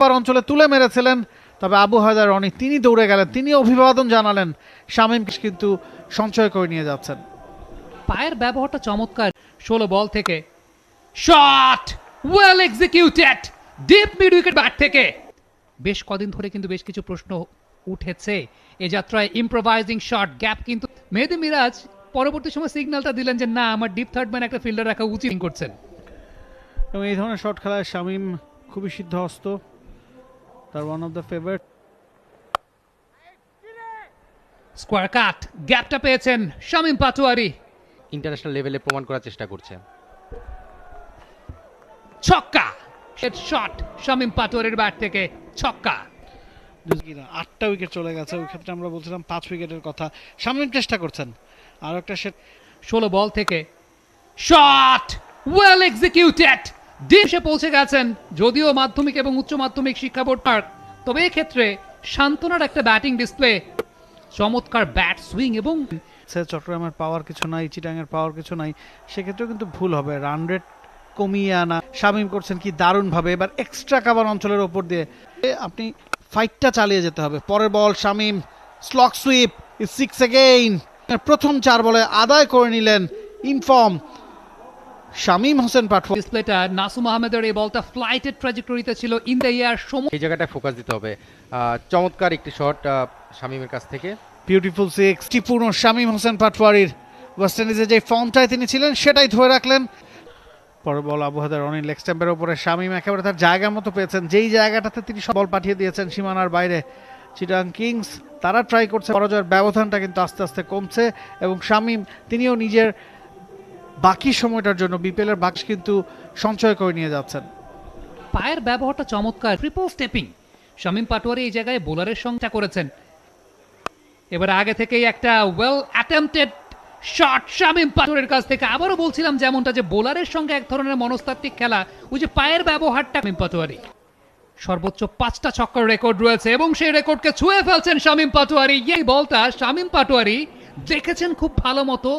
পার অঞ্চলে তুলে মেরেছিলেন তবে আবু হায়দার রনি তিনি দৌড়ে গেলেন তিনি অভিবাদন জানালেন শামীম কিন্তু সঞ্চয় করে নিয়ে যাচ্ছেন। পায়ের ব্যবহারটা চমৎকার ষোলো বল থেকে। Shot! Well executed deep mid wicket bat থেকে। বেশ কদিন ধরে কিন্তু বেশ কিছু প্রশ্ন উঠেছে। এ যাত্রায় ইম্প্রোভাইজিং শট গ্যাপ কিন্তু মেহেদি মিরাজ পরবর্তী সময় সিগন্যালটা দিলেন যে না আমার ডিপ থার্ড ম্যান একটা ফিল্ডার রাখা উচিত। করছেন এবং এই ধরনের শট খেলায় শামীম খুবই সিদ্ধহস্ত। তার one of the favourite square cut গ্যাপটা পেয়েছেন শামিম পাটোয়ারি। ইন্টারন্যাশনাল লেভেলে প্রমাণ করার চেষ্টা করছে। ছক্কা। শট শামিম পাটোয়ারির ব্যাট থেকে ছক্কা। আটটা উইকেট চলে গেছে ওই ক্ষেত্রে আমরা বলছিলাম পাঁচ উইকেটের কথা। শামীম চেষ্টা করছেন। আর একটা সেট ষোলো বল থেকে শট ওয়েল এক্সিকিউটেড ডিশে পৌঁছে গেছেন যদিও মাধ্যমিক এবং উচ্চ মাধ্যমিক শিক্ষা বোর্ড পার্ক। তবে এক্ষেত্রে সান্ত্বনার একটা ব্যাটিং ডিসপ্লে, চমৎকার ব্যাট, সুইং এবং চট্টগ্রামের পাওয়ার কিছু নাই চিটাঙের পাওয়ার কিছু নাই, সেক্ষেত্রেও কিন্তু ভুল হবে। রান রেট কমিয়ে আনা। শামিম করছেন কি দারুণভাবে। এবার এক্সট্রা কাভার অঞ্চলের ওপর দিয়ে আপনি ফাইটটা চালিয়ে যেতে হবে। পরের ball Shamim slog sweep six again প্রথম চার বলে আদায় করে নিলেন ইনফর্ম শামীম হোসেন পাঠক। ডিসপ্লেটা নাসুম আহমেদের এই বলটা ফ্লাইটেড ট্র্যাজেক্টরিতে ছিল ইন দ্য ইয়ার সময় এই জায়গাটায় ফোকাস দিতে হবে। চমৎকার একটি শট শামীমের কাছ থেকে। বিউটিফুল সিক্স পূর্ণ শামীম হোসেন পাটওয়ারির ওয়েস্ট ইন্ডিজে যে ফর্মটায় তিনি ছিলেন সেটাই ধরে রাখলেন। পরে বল আবু হায়দার অনিল লেগ স্ট্যাম্পের ওপরে। শামীম একেবারে তার জায়গা মতো পেয়েছেন। যেই জায়গাটাতে তিনি সব বল পাঠিয়ে দিয়েছেন সীমানার বাইরে চিটাং কিংস তারা ট্রাই করছে। পরাজয়ের ব্যবধানটা কিন্তু আস্তে আস্তে কমছে। এবং শামীম তিনিও নিজের বাকি সময়টার জন্য বিপিএলের বাক্স কিন্তু সঞ্চয় করে নিয়ে যাচ্ছেন। পায়ের ব্যবহারটা চমৎকার। ট্রিপল স্টেপিং শামিম পাটোয়ারি এই জায়গায় বোলারের সংখ্যা করেছেন। এবার আগে থেকেই একটা ওয়েল অ্যাটেম্পটেড শট শামিম পাটোয়ারির কাছ থেকে। আবারও বলছিলাম যেমনটা যে বোলারের সঙ্গে এক ধরনের মনস্তাত্ত্বিক খেলা, ওই যে পায়ের ব্যবহারটা শামিম পাটোয়ারি। সর্বোচ্চ পাঁচটা ছক্কার রেকর্ড রয়েছে এবং সেই রেকর্ডকে ছুঁয়ে ফেলছেন শামিম পাটোয়ারি। এই বলটা শামিম পাটোয়ারি দেখেছেন খুব ভালো মতো।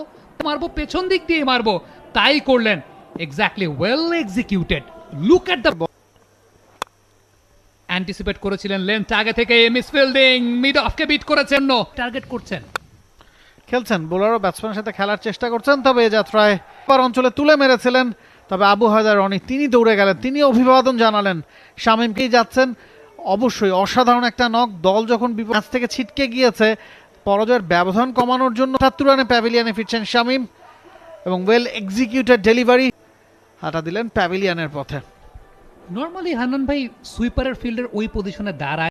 মারবো, পেছন দিক দিয়ে মারবো। তাই করলেন। Exactly well executed look at the anticipate করেছিলেন লেন্থ আগে থেকে মিস ফিল্ডিং মিড অফকে বিট করেছেন। নো টার্গেট করছেন। খেলছেন। বোলার ও ব্যাটসম্যানের সাথে খেলার চেষ্টা করছেন। তবে এ যাত্রায় পার অঞ্চলে তুলে মেরেছিলেন। তবে আবু হায়দার রনি, তিনি দৌড়ে গেলেন। তিনি অভিবাদন জানালেন। শামীমকেই যাচ্ছেন? অবশ্যই অসাধারণ একটা নক দল যখন বিপদ থেকে ছিটকে গিয়েছে পরাজয়ের ব্যবধান কমানোর জন্য সাতাত্তর রানে প্যাভিলিয়ানে ফিরছেন শামিম এবং ওয়েল এক্সিকিউটেড ডেলিভারি হাঁটা দিলেন প্যাভিলিয়ানের পথে। নর্মালি হান্নান ভাই সুইপারের ফিল্ডের ওই পজিশনে দাঁড়ায়।